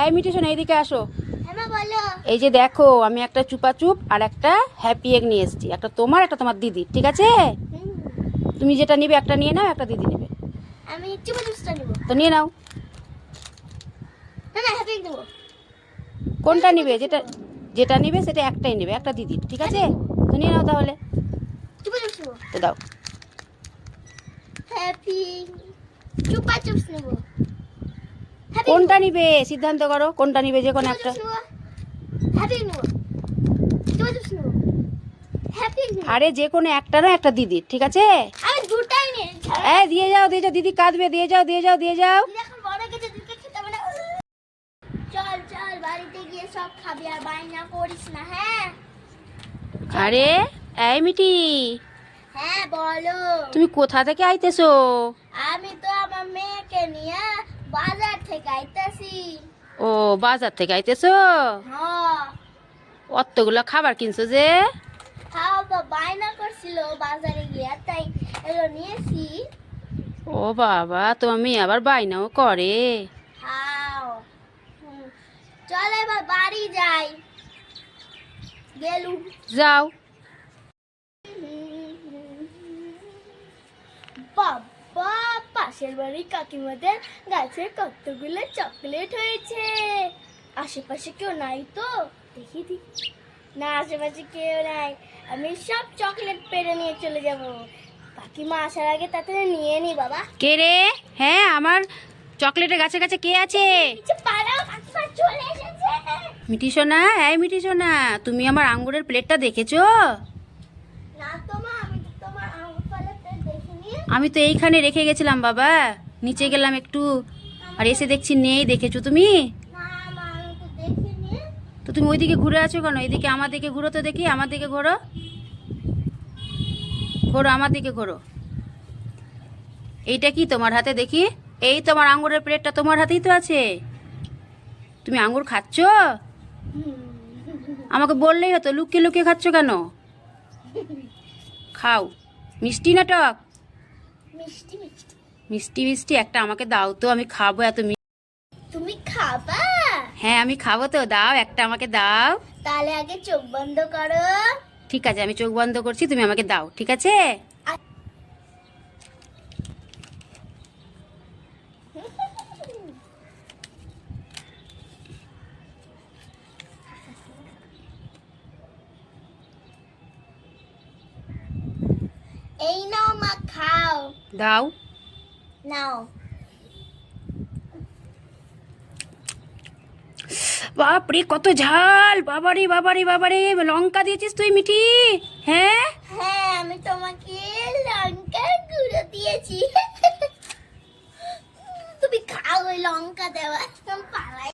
এই শোনো এইদিকে আসো। হ্যাঁ এই যে দেখো আমি একটা চুপা চুপ আর একটা হ্যাপি এগ নিয়ে এসেছি। একটা তোমার একটা তোমার দিদি ঠিক আছে? তুমি যেটা নিবে একটা নিয়ে নাও একটা দিদি নেবে। আমি তো নিয়ে নাও। না না হ্যাপি নেব কোনটা নিবে? যেটা যেটা নিবে সেটা একটাই নেবে একটা দিদি ঠিক আছে? তো নিয়ে নাও তাহলে। তো দাও। হ্যাপি চুপা চুপস নেব। কোনটা নিবে? সিদ্ধান্ত করো কোনটা নিবে যে কোনো একটা। আরে যে কোনো একটা না একটা দিদি ঠিক আছে? এই দিয়ে যাও দিয়ে যাও দিদি কাঁদবে দিয়ে যাও দিয়ে যাও দিয়ে যাও। চল চল বাড়িতে গিয়ে সব খাবি আর বায়না করিস না হ্যাঁ? আরে এই মিটি হ্যাঁ বলো। তুমি কোথা থেকে আইতেছো? আমি তো আমার মেয়েকে নিয়ে বাজার থেকে আইতাছি। ও বাজার থেকে আইতেছো? হ্যাঁ। অতগুলো খাবার কিনছো যে? বায়না করছিল বাজারে গিয়ে তাই এগুলো নিয়েছি। ও বাবা তোমার মেয়ে আবার বায়নাও করে। চল এবার বাড়ি যাই। গেলুম। যাও। বাবা পাশের বাড়ির কাকিমাদের গাছে কতগুলো চকলেট হয়েছে। আশেপাশে কেউ নাই তো? দেখি দেখি। না আশেপাশে কেউ নাই। আমি সব চকলেট পেরে নিয়ে চলে যাব। কাকিমা আসার আগে তাতে নিয়ে নি বাবা। কে রে? হ্যাঁ আমার চকলেটের গাছে গাছে কে আছে? কিছু মিটি সোনা এই মিটি সোনা তুমি আমার আঙ্গুরের প্লেটটা দেখেছ না তো মা আমি তো তোমার আঙুর ফলটা দেখিনি আমি তো এইখানে রেখে গেছিলাম, বাবা। নিচে গেলাম একটু। আর এসে দেখছি নেই, দেখেছ তুমি? তো তুমি ওইদিকে ঘুরে আছো কেন? এদিকে আমার দিকে ঘুরো তো দেখি, আমার দিকে ঘোরো। ঘোরো, আমার দিকে ঘোরো। এইটা কি তোমার হাতে দেখি? এই তোমার আঙ্গুরের প্লেটটা তোমার হাতেই তো আছে। তুমি আঙ্গুর খাচ্ছ? আমাকে বললেই হতো, লুকিয়ে লুকিয়ে খাচ্ছ কেন? খাও। মিষ্টি না টক মিষ্টি মিষ্টি। মিষ্টি মিষ্টি একটা আমাকে দাও তো আমি খাব এত তুমি খাবা? হ্যাঁ আমি খাব তো দাও একটা আমাকে দাও। তাহলে আগে চোখ বন্ধ করো। ঠিক আছে আমি চোখ বন্ধ করছি তুমি আমাকে দাও ঠিক আছে? এই নাও মা খাও দাও নাও বাপরে কত ঝাল। বাবারে বাবারে বাবারে লঙ্কা দিয়েছিস তুই মিঠি? হ্যাঁ? হ্যাঁ আমি তোমাকে লঙ্কা